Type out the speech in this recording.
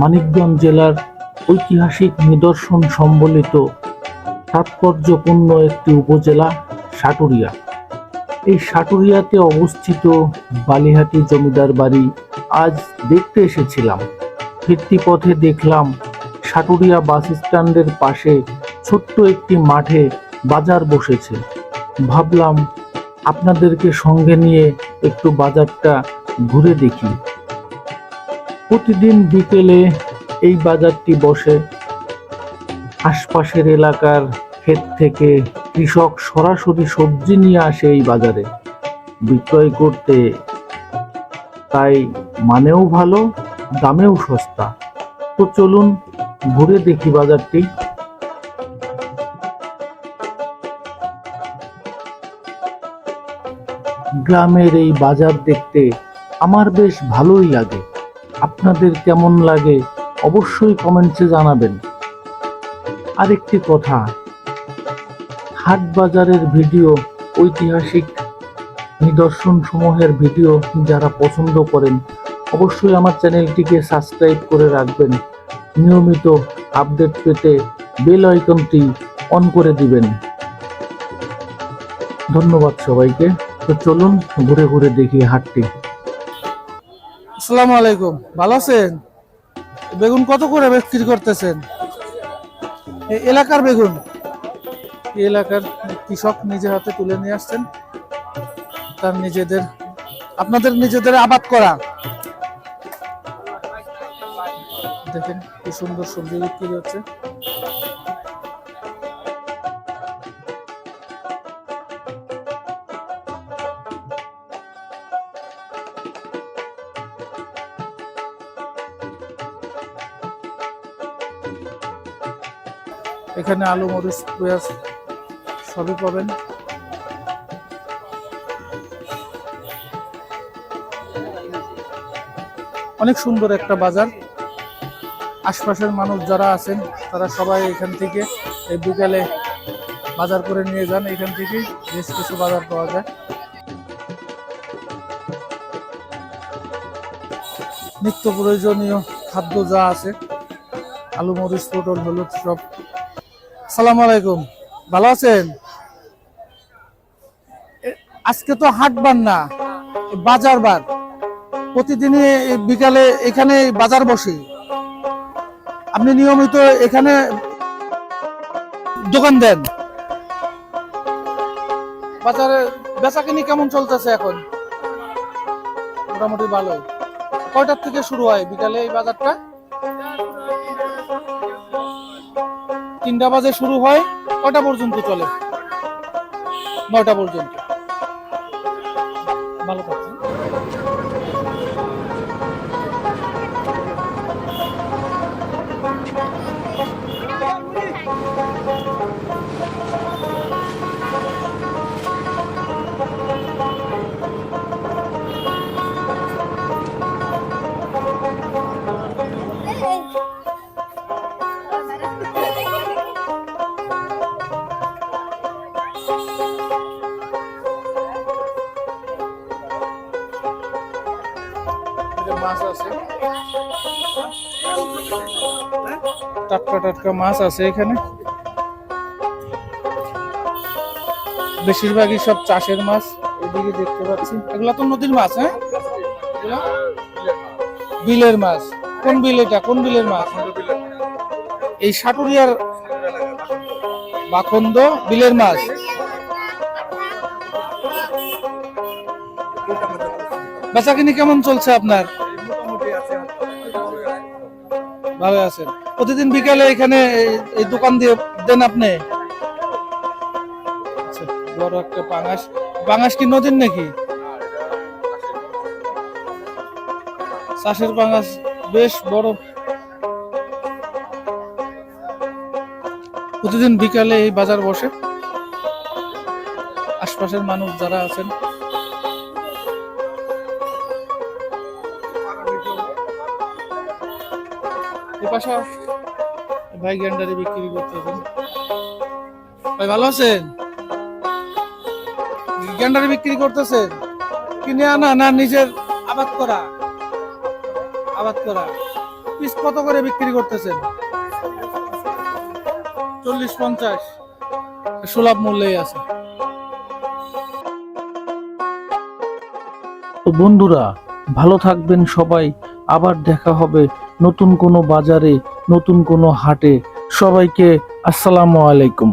মানিকগঞ্জ জেলার ঐতিহাসিক নিদর্শন সম্বলিত তাৎপর্যপূর্ণ একটি উপজেলা সাটুরিয়া। এই সাটুরিয়াতে অবস্থিত বালিহাটি জমিদার বাড়ি আজ দেখতে এসেছিলাম। ফিরতি পথে দেখলাম সাটুরিয়া বাস স্ট্যান্ডের পাশে ছোট্ট একটি মাঠে বাজার বসেছে। ভাবলাম আপনাদেরকে সঙ্গে নিয়ে একটু বাজারটা ঘুরে দেখি। প্রতিদিন বিকেলে এই বাজারটি বসে। আশপাশের এলাকার ক্ষেত থেকে কৃষক সরাসরি সবজি নিয়ে আসে এই বাজারে। বিক্রয় করতে তাই মানেও ভালো, দামেও সস্তা। তো চলুন ঘুরে দেখি বাজারটি। গ্রামের এই বাজার দেখতে আমার বেশ ভালোই লাগে। আপনাদের কেমন লাগে অবশ্যই কমেন্টসে জানাবেন। আরেকটি কথা হাট বাজারের ভিডিও, ঐতিহাসিক নিদর্শন সমূহের ভিডিও যারা পছন্দ করেন, অবশ্যই আমার চ্যানেলটিকে সাবস্ক্রাইব করে রাখবেন। নিয়মিত আপডেট পেতে বেল আইকনটি অন করে দিবেন। ধন্যবাদ সবাইকে। তো চলুন ঘুরে ঘুরে দেখি হাটটি। আসসালামু আলাইকুম। ভালো আছেন? বেগুন কত করে বিক্রি করতেছেন? এলাকার বেগুন। এলাকার কৃষক নিজে হাতে তুলে নিয়ে আসছেন। তার নিজেদের, আপনাদের নিজেদের আবাদ করা। দেখেন কি সুন্দর সবজি বিক্রি হচ্ছে। এখানে আলু, মরিচ, পেঁয়াজ সবই পাবেন। অনেক সুন্দর একটা বাজার। আশপাশের মানুষ যারা আছেন, তারা সবাই এখান থেকে এই বিকালে বাজার করে নিয়ে যান। এখান থেকে বেশ কিছু বাজার পাওয়া যায়। নিত্য প্রয়োজনীয় খাদ্য যা আছে, আলু, মরিচ, পটল, হলুদ সব সালাম আলাইকুম। ভালো আছেন? আজকে তো হাট বার না বাজার বার প্রতিদিনই বিকালে এখানে বাজার বসে। আপনি নিয়মিত এখানে দোকান দেন। বাজারে বেচা কিনি কেমন চলতেছে এখন? মোটামুটি ভালোই। কয়টার থেকে শুরু হয় বিকালে এই বাজারটা? তিনটা বাজে শুরু হয় কটা পর্যন্ত চলে? নয়টা পর্যন্ত। ভালো থাকছেন টাটকা টাটকা মাছ আছে এখানে। বেশিরভাগই সব চাষের মাছ, এদিকে দেখতে পাচ্ছি। এগুলা তো নদীর মাছ হ্যাঁ? বিলের মাছ। কোন বিল এটা? কোন বিলের মাছ? এই সাটুরিয়ার বাখন্দ বিলের মাছ। বেচাকিনি কেমন চলছে আপনার? ভালো আছেন। প্রতিদিন বিকালে এখানে এই- দোকান দিয়ে দেন আপনি? আচ্ছা, বড় একটা পাঙাশ পাঙাশ কি নাকি? চাষের পাঙাশ বেশ বড়। প্রতিদিন বিকালে এই বাজার বসে। আশপাশের মানুষ যারা আছেন ভাই, গ্যান্ডারি বিক্রি করতেছেন ভাই, ভালো আছেন? গ্যান্ডারি বিক্রি করতেছেন? কিনে আনা না, নিজের আবাদ করা। আবাদ করা। পিস কত করে বিক্রি করতেছেন? চল্লিশ, পঞ্চাশ। সুলভ মূল্যেই আছে। তো বন্ধুরা, ভালো থাকবেন সবাই। আবার দেখা হবে নতুন কোনো বাজারে নতুন কোনো হাটে সবাইকে আসসালামু আলাইকুম।